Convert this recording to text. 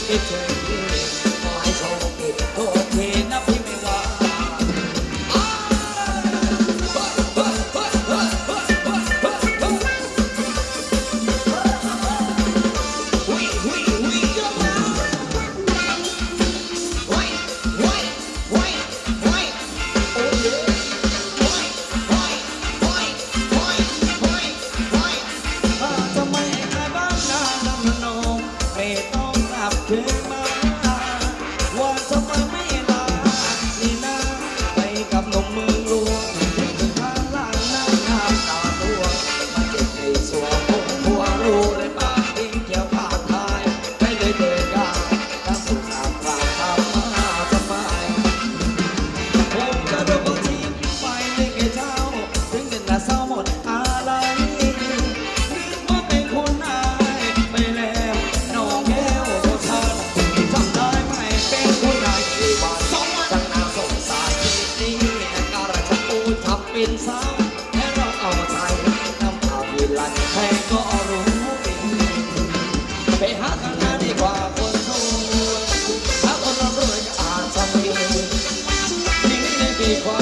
ticket. เป็นสาวและเราเอาใจน้ำตาพิลันใครก็รู้ไปหาข้างหน้ดีกว่าคนรวยถ้าคนรวยก็อาจจะมีหนึ่ไในปีความ